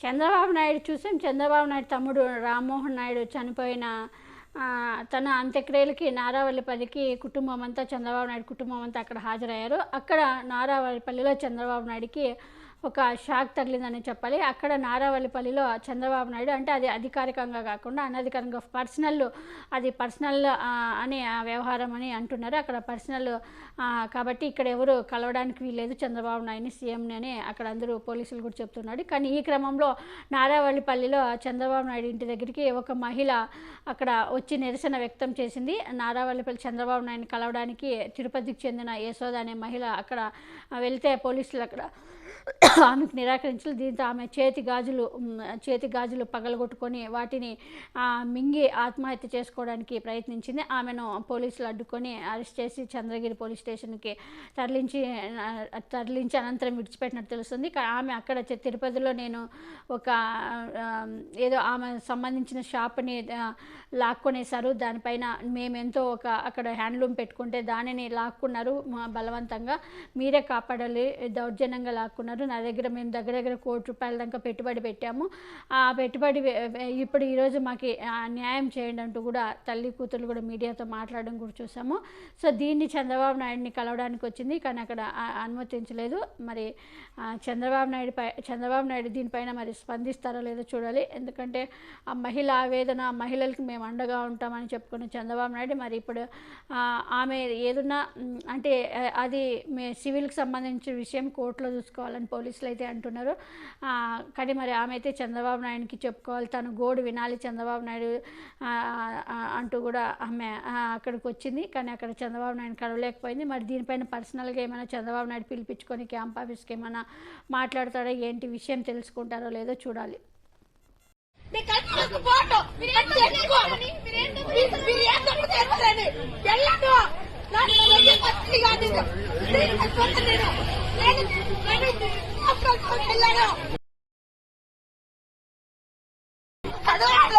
చంద్రబాబు నాయుడు చూసాం. చంద్రబాబు నాయుడు తమ్ముడు రామ్మోహన్ నాయుడు చనిపోయిన తన అంత్యక్రియలకి నారావల్లిపల్లికి కుటుంబం అంతా చంద్రబాబు నాయుడు కుటుంబం అంతా అక్కడ హాజరయ్యారు. అక్కడ నారావల్లిపల్లిలో చంద్రబాబు నాయుడికి ఒక షాక్ తగిలిందని చెప్పాలి. అక్కడ నారావల్లిపల్లిలో చంద్రబాబు నాయుడు అంటే అది అధికారికంగా కాకుండా అనధికారికంగా పర్సనల్ అది పర్సనల్ అనే వ్యవహారం అని అంటున్నారు. అక్కడ పర్సనల్ కాబట్టి ఇక్కడ ఎవరు కలవడానికి వీల్లేదు చంద్రబాబు నాయుడిని సీఎంని అని అక్కడ అందరూ పోలీసులు కూడా చెప్తున్నాడు కానీ ఈ క్రమంలో నారావల్లిపల్లిలో చంద్రబాబు నాయుడు ఇంటి దగ్గరికి ఒక మహిళ అక్కడ వచ్చి నిరసన వ్యక్తం చేసింది. నారావల్లిపల్లి చంద్రబాబు నాయుడిని కలవడానికి తిరుపతికి చెందిన యశోద అనే మహిళ అక్కడ వెళ్తే పోలీసులు అక్కడ ఆమెకు నిరాకరించారు దీంతో ఆమె చేతి గాజులు చేతి గాజులు పగలగొట్టుకొని వాటిని మింగి ఆత్మహత్య చేసుకోవడానికి ప్రయత్నించింది. ఆమెను పోలీసులు అడ్డుకొని అరెస్ట్ చేసి చంద్రగిరి పోలీస్ స్టేషన్కి తరలించి తరలించి అనంతరం విడిచిపెట్టినట్టు తెలుస్తుంది. ఆమె అక్కడ తిరుపతిలో నేను ఒక ఏదో ఆమె సంబంధించిన షాప్ని లాక్కొనేశారు. దానిపైన మేమెంతో ఒక అక్కడ హ్యాండ్లూమ్ పెట్టుకుంటే దానిని లాక్కున్నారు మా- బలవంతంగా. మీరే కాపాడాలి దౌర్జన్యంగా లాక్కున్నారు. నా దగ్గర మేము దగ్గర దగ్గర కోటి రూపాయల దాకా పెట్టుబడి పెట్టాము. ఆ పెట్టుబడి ఇప్పుడు ఈరోజు మాకు న్యాయం చేయండి అంటూ కూడా తల్లి కూతురు కూడా మీడియాతో మాట్లాడడం కూడా చూసాము. సో దీన్ని చంద్రబాబు నాయుడిని కలవడానికి వచ్చింది. కానీ అక్కడ అనుమతించలేదు. మరి చంద్రబాబు నాయుడు పై చంద్రబాబు నాయుడు దీనిపైన మరి స్పందిస్తారో లేదో చూడాలి. ఎందుకంటే ఆ మహిళ ఆవేదన మహిళలకు మేము అండగా ఉంటామని చెప్పుకున్న చంద్రబాబు నాయుడు మరి ఇప్పుడు ఆమె ఏదన్నా అంటే అది మే సివిల్కి సంబంధించిన విషయం కోర్టులో చూసుకోవాలని పోలీసులు అయితే అంటున్నారు. కానీ మరి ఆమె అయితే చంద్రబాబు నాయుడుకి చెప్పుకోవాలి. తను గోడు వినాలి చంద్రబాబు నాయుడు అంటూ కూడా ఆమె అక్కడికి వచ్చింది. కానీ అక్కడ చంద్రబాబు నాయుడు కలవలేకపోయింది. మరి దీనిపైన పర్సనల్గా ఏమైనా చంద్రబాబు నాయుడు పిలిపించుకొని క్యాంప్ ఆఫీస్కి ఏమైనా మాట్లాడతాడో ఏంటి విషయం తెలుసుకుంటారో లేదో చూడాలి. మీ నాకు నేను కడవాలో